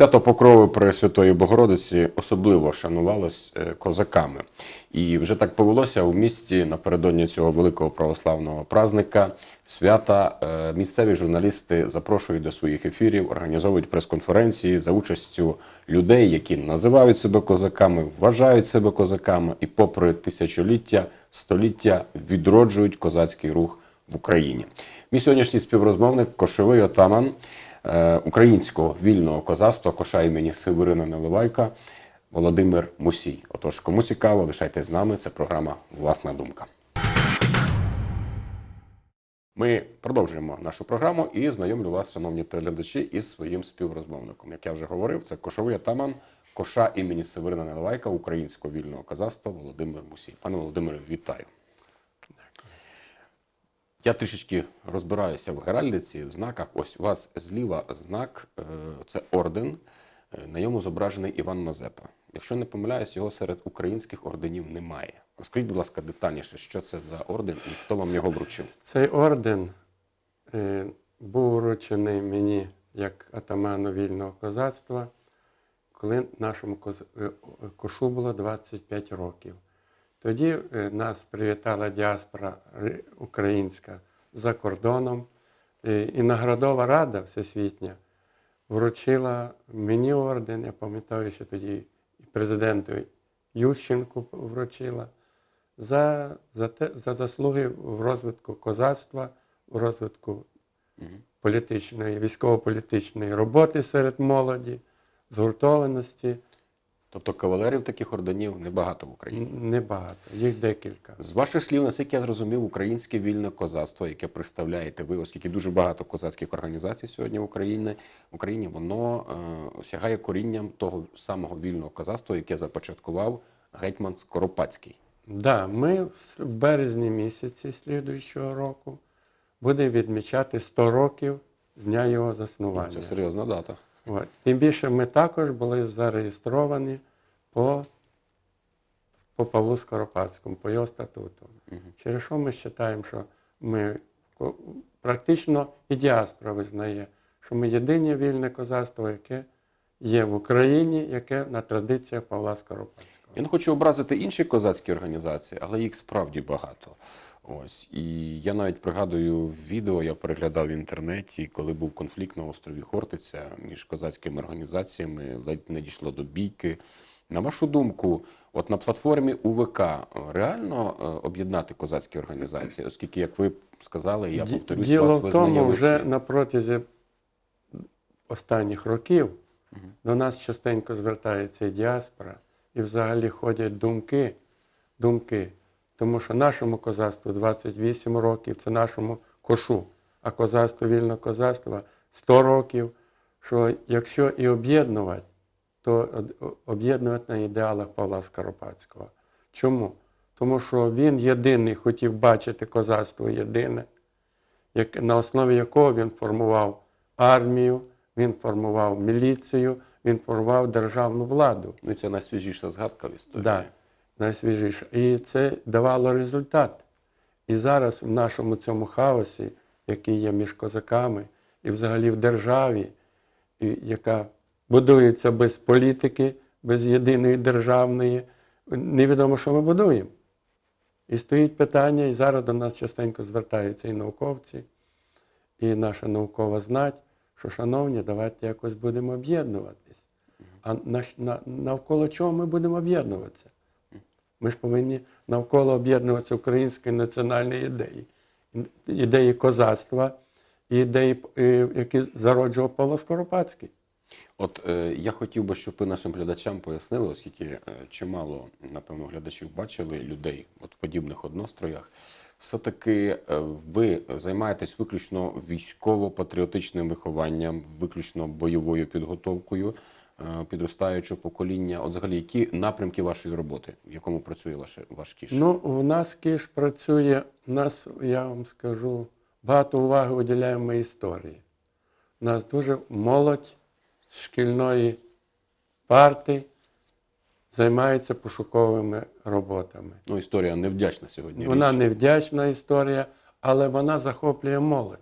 Свято Покрови Пресвятої Богородиці особливо шанувалось е, козаками. І вже так повелося у місті напередодні цього великого православного празника свята. е, Місцеві журналісти запрошують до своїх ефірів, організовують прес-конференції за участю людей, які називають себе козаками, вважають себе козаками і, попри тисячоліття, століття, відроджують козацький рух в Україні. Мій сьогоднішній співрозмовник кошовий отаман українського вільного козацтва коша імені Северина Наливайка Володимир Мусій. Отож, кому цікаво, лишайтесь з нами. Це програма Власна думка. Ми продовжуємо нашу програму і знайомлю вас, шановні телеглядачі, із своїм співрозмовником. Як я вже говорив, це кошовий атаман коша імені Северина Наливайка українського вільного козацтва Володимир Мусій. Пане Володимире, вітаю. Я трішечки розбираюся в геральдиці, в знаках. Ось у вас зліва знак е, це орден. Е, На ньому зображений Іван Мазепа. Якщо не помиляюсь, його серед українських орденів немає. Розкажіть, будь ласка, детальніше, що це за орден і хто вам його вручив? Цей орден е, був вручений мені як атаману вільного козацтва, коли нашому коз... кошу було 25 років. Тоді е, нас привітала діаспора українська за кордоном, е, і наградова рада всесвітня вручила мені орден, я пам'ятаю, що тоді і президенту Ющенку вручила за, за, те, за заслуги в розвитку козацтва, в розвитку політичної, військово-політичної роботи серед молоді, згуртованості. Тобто кавалерів таких орденів небагато в Україні. Небагато, їх декілька. З ваших слів, наскільки я зрозумів, українське вільне козацтво, яке представляєте ви, оскільки дуже багато козацьких організацій сьогодні в Україні, в Україні воно е, сягає корінням того самого вільного козацтва, яке започаткував гетьман Скоропадський. Да, ми в в березні місяці слідуючого року будемо відмічати 100 років з дня його заснування. Це серйозна дата. От. Тим більше ми також були зареєстровані по, по Павлу Скоропадському, по його статуту. Через що ми вважаємо, що ми практично і діаспора визнає, що ми єдине вільне козацтво, яке є в Україні, яке на традиціях Павла Скоропадського. Я не хочу образити інші козацькі організації, але їх справді багато. Ось і я навіть пригадую відео, я переглядав в інтернеті, коли був конфлікт на острові Хортиця між козацькими організаціями, ледь не дійшло до бійки. На вашу думку, от на платформі УВК е, реально е, об'єднати козацькі організації, оскільки, як ви сказали, я повторюсь, Діло вас в тому, вже на протязі останніх років до нас частенько звертається і діаспора, і взагалі ходять думки, думки. Тому що нашому козацтву 28 років, це нашому кошу, а козацтву вільного козацтва 100 років. Що якщо і об'єднувати, то об'єднувати на ідеалах Павла Скоропадського. Чому? Тому що він єдиний хотів бачити козацтво єдине, як, на основі якого він формував армію, він формував міліцію, він формував державну владу. Ну, це найсвіжіша згадка в історії. Да, найсвіжіше. І це давало результат. І зараз в нашому цьому хаосі, який є між козаками, і взагалі в державі, і яка будується без політики, без єдиної державної, невідомо, що ми будуємо. І стоїть питання, і зараз до нас частенько звертаються і науковці, і наша наукова знать, що, шановні, давайте якось будемо об'єднуватись. А на, на, навколо чого ми будемо об'єднуватися? Ми ж повинні навколо об'єднуватися української національної ідеї, ідеї козацтва, і ідеї, е, які зароджував Павло Скоропадський. От е, я хотів би, щоб ви нашим глядачам пояснили, оскільки е, чимало, напевно, глядачів бачили людей от в подібних одностроях. Все-таки е, ви займаєтесь виключно військово-патріотичним вихованням, виключно бойовою підготовкою підростаючого покоління. От взагалі, які напрямки вашої роботи, в якому працює ваш, ваш кіш? Ну, у нас киш працює, у нас, я вам скажу, багато уваги уділяємо історії. У нас дуже молодь шкільної парти займається пошуковими роботами. Ну, історія невдячна сьогодні. Вона річ. невдячна історія, але вона захоплює молодь.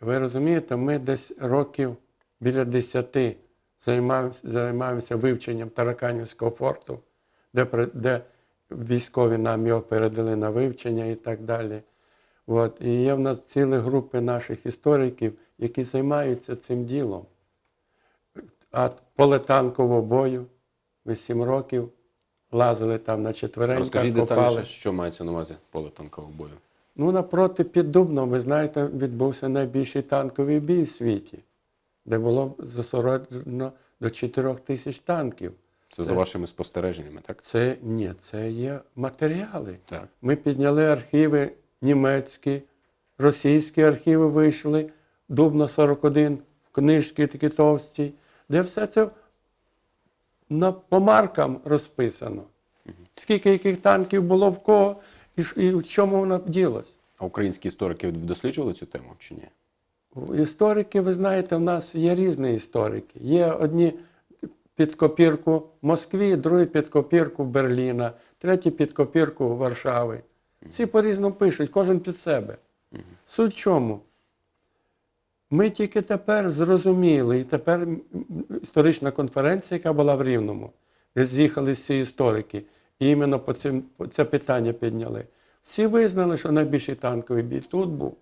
Ви розумієте, ми десь років біля 10 займаємося, займаємося вивченням Тараканівського форту, де, де військові нам його передали на вивчення і так далі. От. І є в нас цілі групи наших істориків, які займаються цим ділом. А поле танкового бою, ми сім років лазили там на четвереньках, Розкажіть копали. детальніше, що мається на увазі поле танкового бою. Ну, напроти під Дубном, ви знаєте, відбувся найбільший танковий бій в світі, де було зосереджено до 4 тисяч танків. Це за вашими спостереженнями, так? Це ні, це є матеріали. Так. Ми підняли архіви німецькі, російські архіви вийшли, Дубно 41, книжки такі товсті, де все це на, по маркам розписано. Скільки яких танків було в кого і, і в чому воно ділось. А українські історики досліджували цю тему чи ні? Історики, ви знаєте, в нас є різні історики. Є одні під копірку в Москві, другі під копірку Берліна, треті під копірку Варшави. Всі по-різному пишуть, кожен під себе. Суть чому? Ми тільки тепер зрозуміли, і тепер історична конференція, яка була в Рівному, де з'їхали всі історики, і іменно по, цим, по це питання підняли. Всі визнали, що найбільший танковий бій тут був.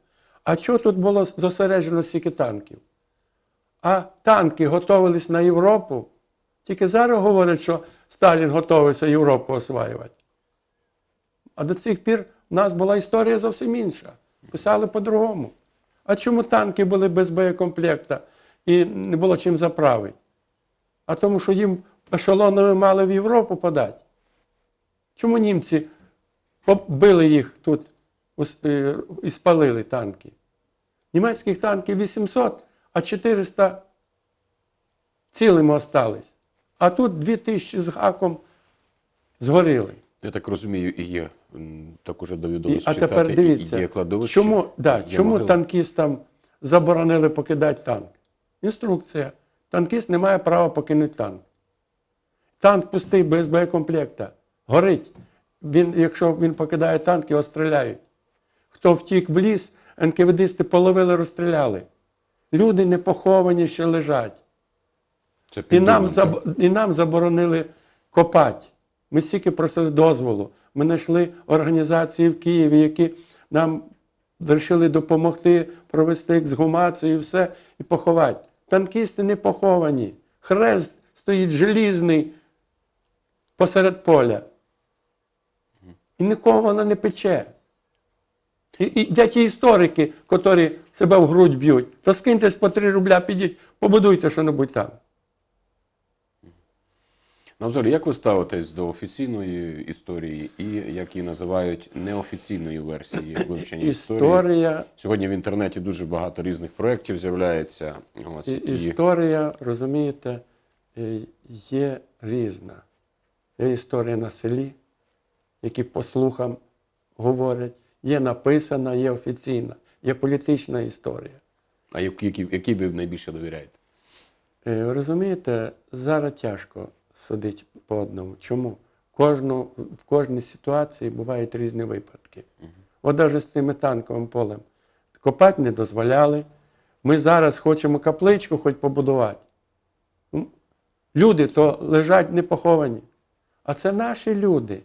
А чого тут було зосереджено стільки танків? А танки готувались на Європу. Тільки зараз говорять, що Сталін готовився Європу осваювати. А до цих пір в нас була історія зовсім інша. Писали по-другому. А чому танки були без боєкомплекта і не було чим заправити? А тому, що їм ешелонами мали в Європу подати. Чому німці побили їх тут і спалили танки? Німецьких танків 800, а 400 цілими остались. А тут 2000 з гаком згоріли. Я так розумію, і є так уже довідомість І, а тепер дивіться, і є кладовище. чому, да, є чому танкістам заборонили покидати танк? Інструкція. Танкіст не має права покинути танк. Танк пустий без боєкомплекта. Горить. Він, якщо він покидає танк, його стріляють. Хто втік в ліс, НКВДисти половили, розстріляли. Люди не поховані, ще лежать. Це І нам, заб... і нам заборонили копати. Ми стільки просили дозволу. Ми знайшли організації в Києві, які нам вирішили допомогти провести ексгумацію і все і поховати. Танкісти не поховані. Хрест стоїть желізний посеред поля. І нікого воно не пече. І, і де ті історики, які себе в грудь б'ють, то скиньтесь по 3 рубля, підіть, побудуйте що-небудь там. Ну, взагалі, як ви ставитесь до офіційної історії і як її називають неофіційної версії вивчення історії? Історія, Сьогодні в інтернеті дуже багато різних проєктів з'являється. Ось, і- історія, розумієте, е, є різна. Є історія на селі, які по слухам говорять, є написана, є офіційна, є політична історія. А які, які, ви найбільше довіряєте? Е, ви Розумієте, зараз тяжко судити по одному. Чому? Кожну, в кожній ситуації бувають різні випадки. От навіть з тими танковим полем. Копати не дозволяли. Ми зараз хочемо капличку хоч побудувати. Люди то лежать не поховані. А це наші люди.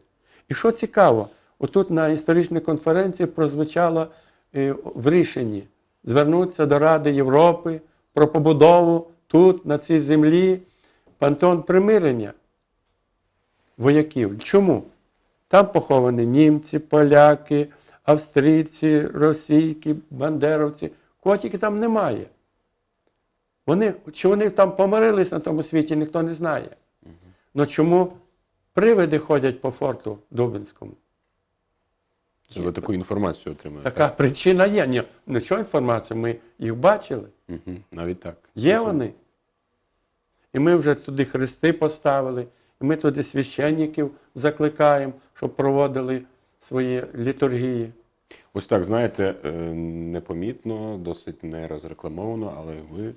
І що цікаво, отут на історичній конференції прозвучало е, в рішенні звернутися до Ради Європи про побудову тут, на цій землі, пантеон примирення вояків. Чому? Там поховані німці, поляки, австрійці, російки, бандеровці. Кого тільки там немає. Вони, чи вони там помирились на тому світі, ніхто не знає. Ну чому привиди ходять по форту Дубинському? Це ви таку інформацію отримуєте? Така причина є. Ні, нічого інформації, ми їх бачили. Угу. Навіть так. Є вони. І ми вже туди хрести поставили, і ми туди священників закликаємо, щоб проводили свої літургії. Ось так, знаєте, е, непомітно, досить не розрекламовано, але ви,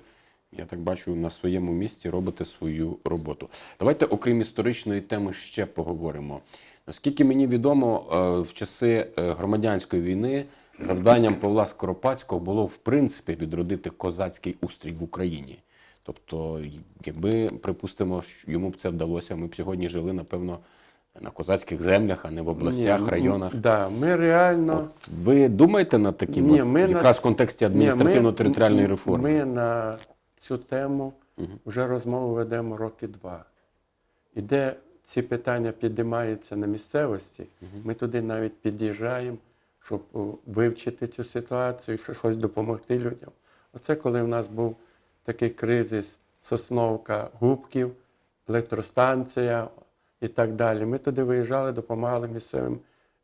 я так бачу, на своєму місці робите свою роботу. Давайте, окрім історичної теми, ще поговоримо. Наскільки мені відомо, е, в часи е, громадянської війни завданням Павла Скоропадського було в принципі відродити козацький устрій в Україні. Тобто, якби, припустимо, що йому б це вдалося, ми б сьогодні жили, напевно, на козацьких землях, а не в областях, Ні, районах. Да, ми реально. От ви думаєте над таким, Ні, ми на якраз ц- в контексті адміністративно-територіальної реформи? Ми на цю тему вже розмову ведемо роки два. І де ці питання підіймаються на місцевості, ми туди навіть під'їжджаємо, щоб вивчити цю ситуацію, що щось допомогти людям. Оце коли в нас був такий кризис Сосновка Губків, електростанція і так далі. Ми туди виїжджали, допомагали місцевим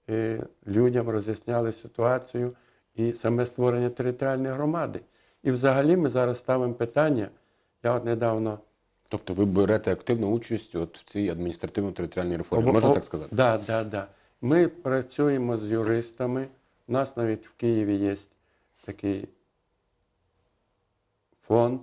е, людям, роз'ясняли ситуацію і саме створення територіальної громади. І взагалі ми зараз ставимо питання. Я от недавно Тобто ви берете активну участь от в цій адміністративно-територіальній реформі, можна так сказати? Так, да, да, да. Ми працюємо з юристами. У нас навіть в Києві є такий фонд,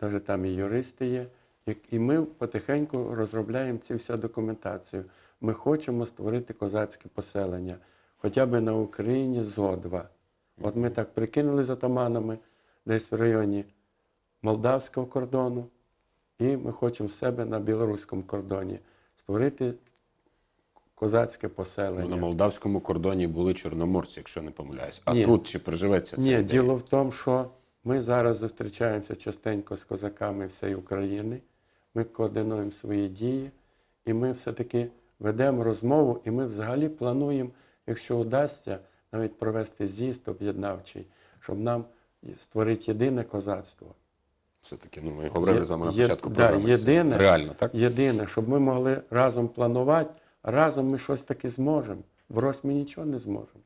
навіть там і юристи є. як- І ми потихеньку розробляємо цю всю документацію. Ми хочемо створити козацьке поселення, хоча б на Україні зо два. От ми так прикинули з атаманами десь в районі молдавського кордону, і ми хочемо в себе на білоруському кордоні створити козацьке Ну, поселення. на молдавському кордоні були чорноморці, якщо не помиляюсь. А Ні. тут чи приживеться це? Ні, діло в тому, що ми зараз зустрічаємося частенько з козаками всієї України. Ми координуємо свої дії, і ми все-таки ведемо розмову, і ми взагалі плануємо, якщо вдасться, навіть провести з'їзд об'єднавчий, щоб нам створити єдине козацтво. Все-таки, ну, ми говорили Є- з вами на початку да, програми. єдине- Реально, так? Єдине, щоб ми могли разом планувати, разом ми щось таки зможемо. Врозь ми нічого не зможемо.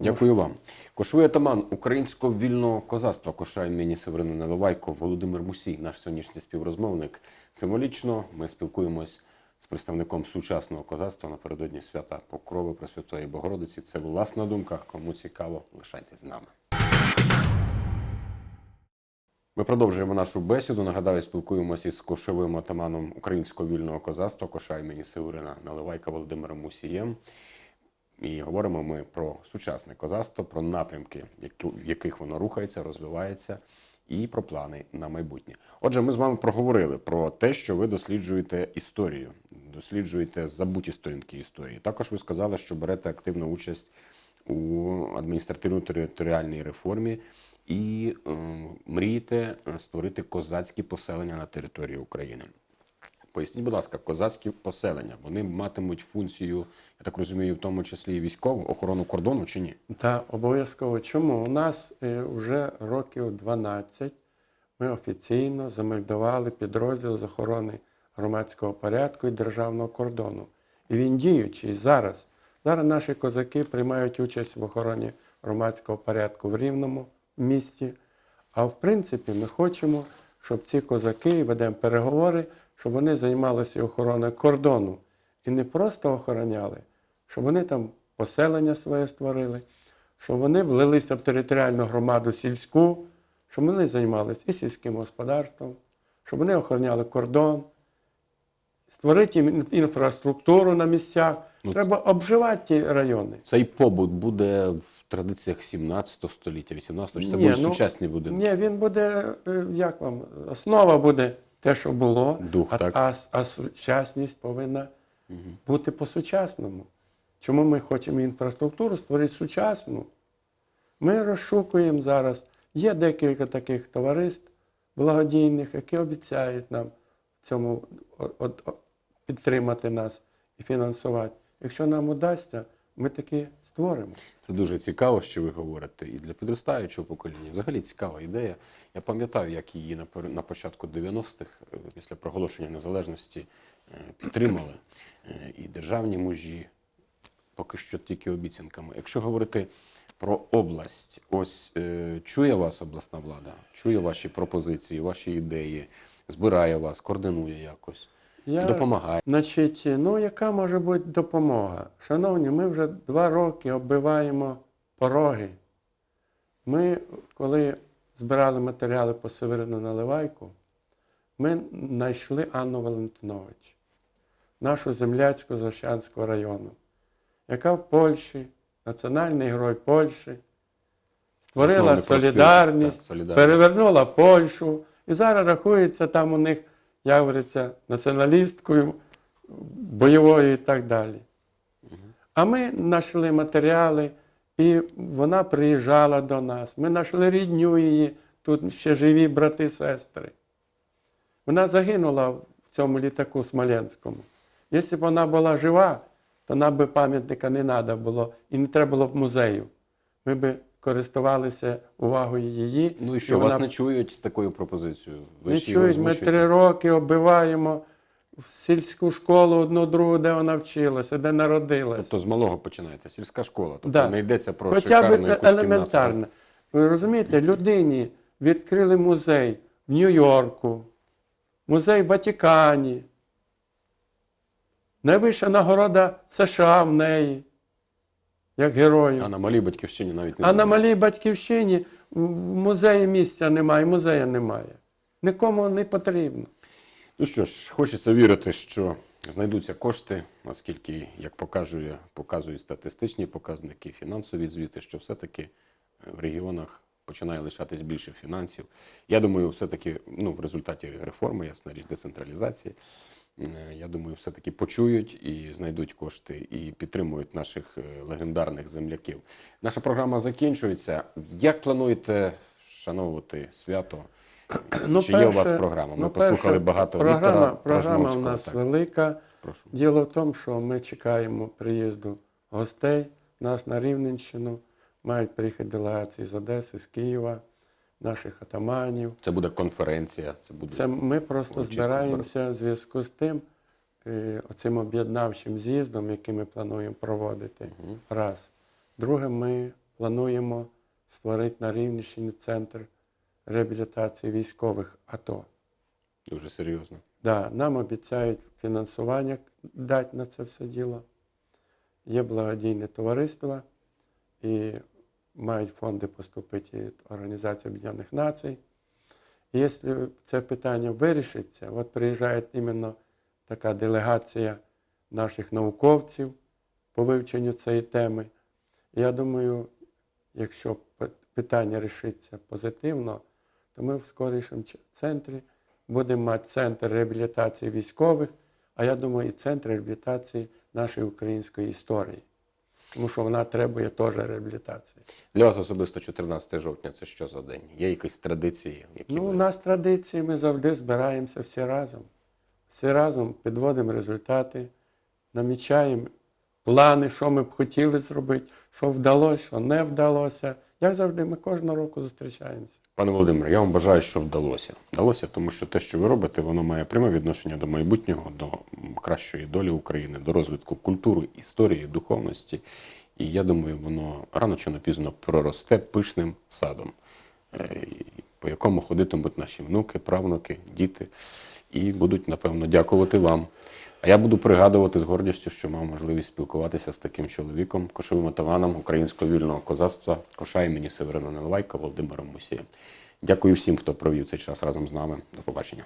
Дякую вам. Кошовий атаман українського вільного козацтва Коша імені Северини Наливайко Володимир Мусій, наш сьогоднішній співрозмовник. Символічно ми спілкуємось з представником сучасного козацтва напередодні свята Покрови Пресвятої Богородиці. Це власна думка. Кому цікаво, лишайтесь з нами. Ми продовжуємо нашу бесіду. Нагадаю, спілкуємося із кошовим атаманом українського вільного козацтва Коша імені Северина Наливайка Володимиром Мусієм. І говоримо ми про сучасне козацтво, про напрямки, в яких воно рухається, розвивається, і про плани на майбутнє. Отже, ми з вами проговорили про те, що ви досліджуєте історію, досліджуєте забуті сторінки історії. Також ви сказали, що берете активну участь у адміністративно-територіальній реформі і е, мрієте е, створити козацькі поселення на території України. Поясніть, будь ласка, козацькі поселення вони матимуть функцію, я так розумію, в тому числі і військову охорону кордону чи ні? Та обов'язково. Чому? У нас е, вже років 12 ми офіційно замельдували підрозділ з охорони громадського порядку і державного кордону. І він діючий зараз. Зараз наші козаки приймають участь в охороні громадського порядку в рівному місті. А в принципі, ми хочемо, щоб ці козаки ведемо переговори, щоб вони займалися охороною кордону. І не просто охороняли, щоб вони там поселення своє створили, щоб вони влилися в територіальну громаду сільську, щоб вони займалися і сільським господарством, щоб вони охороняли кордон, створити інфраструктуру на місцях. Ну, Треба обживати ті райони. Цей побут буде в традиціях 17 століття, 18 чи це будуть ну, сучасні будинки? Ні, він буде, е, як вам, основа буде те, що було, Дух, а, так. а, а сучасність повинна бути по-сучасному. Чому ми хочемо інфраструктуру створити сучасну? Ми розшукуємо зараз. Є декілька таких товариств благодійних, які обіцяють нам в цьому підтримати нас і фінансувати. Якщо нам удасться, ми таки створимо. Це дуже цікаво, що ви говорите. І для підростаючого покоління взагалі цікава ідея. Я пам'ятаю, як її на початку 90-х, е, після проголошення незалежності, е, підтримали Е, і державні мужі, поки що тільки обіцянками. Якщо говорити про область, ось е, чує вас обласна влада, чує ваші пропозиції, ваші ідеї, збирає вас, координує якось, Я- допомагає. Значить, ну яка може бути допомога? Шановні, ми вже два роки оббиваємо пороги. Ми, коли збирали матеріали по Северину Наливайку, ми знайшли Анну Валентинович, нашу земляцьку з Ощанського району, яка в Польщі, національний герой Польщі, створила солідарність, так, солідарність. перевернула Польщу І зараз рахується там у них, як говориться, націоналісткою, бойовою і так далі. А ми знайшли матеріали, і вона приїжджала до нас. Ми знайшли рідню її, тут ще живі брати і сестри. Вона загинула в цьому літаку Смоленському. Якщо б вона була жива, то нам би пам'ятника не треба було і не треба було б музею. Ми би користувалися увагою її. Ну і що, вас вона не чують з такою пропозицією? Ви не чують, ми три роки оббиваємо в сільську школу одну другу, де вона вчилася, де народилася. Тобто з малого починаєте, сільська школа. Тобто Да. не йдеться про Хоча шикарну якусь елементарно. Ви розумієте, людині відкрили музей в Нью-Йорку, музей в Ватикані. Найвища нагорода США в неї, як герою. А на малій батьківщині навіть не А на малій батьківщині в музеї місця немає, музею немає. Нікому не потрібно. Ну що ж, хочеться вірити, що знайдуться кошти, оскільки, як показує, показують статистичні показники, фінансові звіти, що все-таки е, в регіонах починає лишатись більше фінансів. Я думаю, все-таки ну, в результаті реформи, ясна річ, децентралізації, я думаю, все-таки почують і знайдуть кошти і підтримують наших е, легендарних земляків. Наша програма закінчується. Як плануєте шановувати свято? Чи є у вас програма? Ми ну, послухали багато програма, Віктора програма у нас так. велика. Прошу. Діло в тому, що ми чекаємо приїзду гостей нас на Рівненщину. Мають приїхати делегації з Одеси, з Києва, наших атаманів. Це буде конференція, це буде Це ми просто збираємося в зв'язку з тим, е, оцим об'єднавчим з'їздом, який ми плануємо проводити. Раз. Друге, ми плануємо створити на Рівненщині центр реабілітації військових АТО. дуже серйозно. Да, нам обіцяють фінансування дати на це все діло. Є благодійне товариство і мають фонди поступити від Організації Об'єднаних Націй. І якщо це питання вирішиться, от приїжджає іменно така делегація наших науковців по вивченню цієї теми. Я думаю, якщо питання рішиться позитивно, то ми в скорішому центрі будемо мати центр реабілітації військових, а я думаю, і центр реабілітації нашої української історії. Тому що вона требує теж реабілітації. Для вас особисто 14 жовтня це що за день? Є якісь традиції, які Ну, у ви... нас традиції, ми завжди збираємося всі разом. Всі разом підводимо результати, намічаємо плани, що ми б хотіли зробити, що вдалося, що не вдалося. Як завжди, ми кожного року зустрічаємося. Пане Володимире, я вам бажаю, що вдалося. Вдалося, тому що те, що ви робите, воно має пряме відношення до майбутнього, до кращої долі України, до розвитку культури, історії, духовності. І я думаю, воно рано чи пізно проросте пишним садом, е, по якому ходитимуть наші внуки, правнуки, діти, і будуть, напевно, дякувати вам. А я буду пригадувати з гордістю, що мав можливість спілкуватися з таким чоловіком, кошовим отаманом українського вільного козацтва, коша імені Северина Нелайка Володимиром Мусієм. Дякую всім, хто провів цей час разом з нами. До побачення.